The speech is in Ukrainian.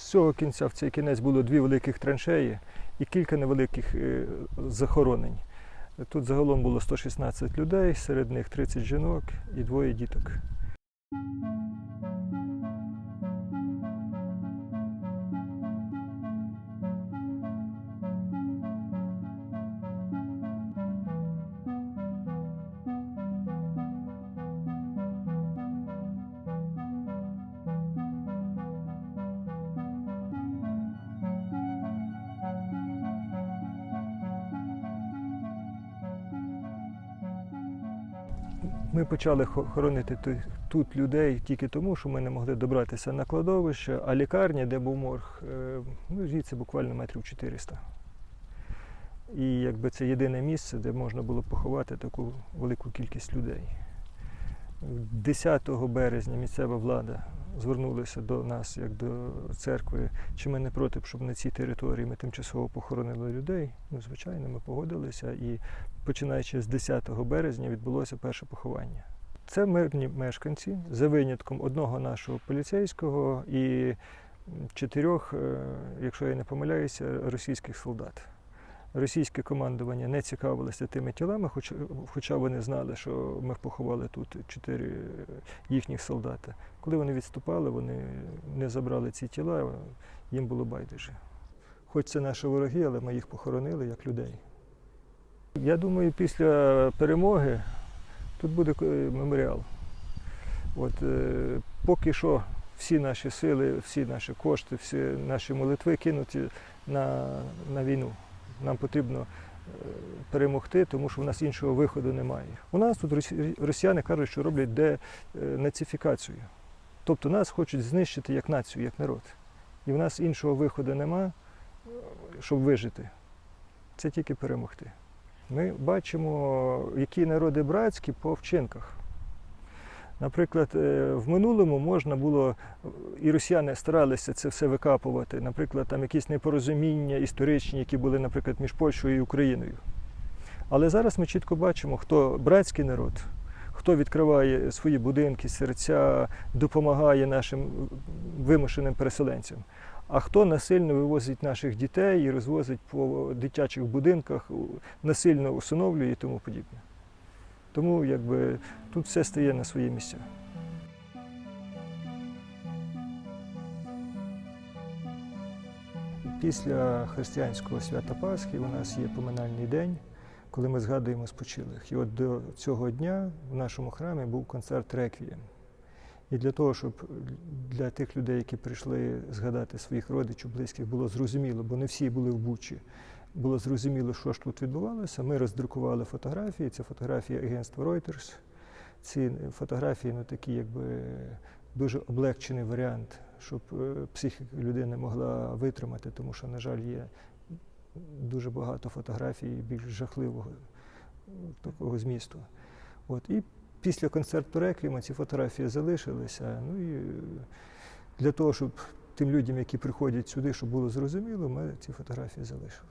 З цього кінця в цей кінець було дві великих траншеї і кілька невеликих е, захоронень. Тут загалом було 116 людей, серед них 30 жінок і двоє діток. Ми почали хо- хоронити тут людей тільки тому, що ми не могли добратися на кладовище, а лікарня, де був морг, е, ну, звідси буквально метрів 400. І якби це єдине місце, де можна було поховати таку велику кількість людей. 10 березня місцева влада звернулася до нас, як до церкви, чи ми не проти, щоб на цій території ми тимчасово похоронили людей. Ну, звичайно, ми погодилися. І починаючи з 10 березня відбулося перше поховання. Це мирні мешканці, за винятком одного нашого поліцейського і чотирьох, е, якщо я не помиляюся, російських солдат. Російське командування не цікавилося тими тілами, хоч, хоча вони знали, що ми поховали тут чотири їхніх солдата. Коли вони відступали, вони не забрали ці тіла, їм було байдуже. Хоч це наші вороги, але ми їх похоронили як людей. Я думаю, після перемоги тут буде е, меморіал. От, е, поки що всі наші сили, всі наші кошти, всі наші молитви кинуті на, на війну. Нам потрібно е, перемогти, тому що в нас іншого виходу немає. У нас тут росіяни кажуть, що роблять денацифікацію. Тобто нас хочуть знищити як націю, як народ. І в нас іншого виходу нема, щоб вижити. Це тільки перемогти. Ми бачимо, які народи братські по вчинках. Наприклад, е, в минулому можна було, і росіяни старалися це все викапувати, наприклад, там якісь непорозуміння історичні, які були, наприклад, між Польщею і Україною. Але зараз ми чітко бачимо, хто братський народ, хто відкриває свої будинки, серця, допомагає нашим вимушеним переселенцям, а хто насильно вивозить наших дітей і розвозить по дитячих будинках, насильно усиновлює і тому подібне. Тому якби тут все стає на свої місця. Після християнського свята Пасхи у нас є поминальний день, коли ми згадуємо спочилих. І от до цього дня в нашому храмі був концерт реквієм. І для того, щоб для тих людей, які прийшли згадати своїх родичів, близьких, було зрозуміло, бо не всі були в Бучі, було зрозуміло, що ж тут відбувалося. Ми роздрукували фотографії. Це фотографії агентства Reuters. Ці фотографії, ну такі, якби дуже облегчений варіант, щоб е, психіка людини могла витримати, тому що, на жаль, є дуже багато фотографій більш жахливого такого змісту. От, і після концерту реквієма ці фотографії залишилися. Ну і е, для того, щоб тим людям, які приходять сюди, щоб було зрозуміло, ми ці фотографії залишили.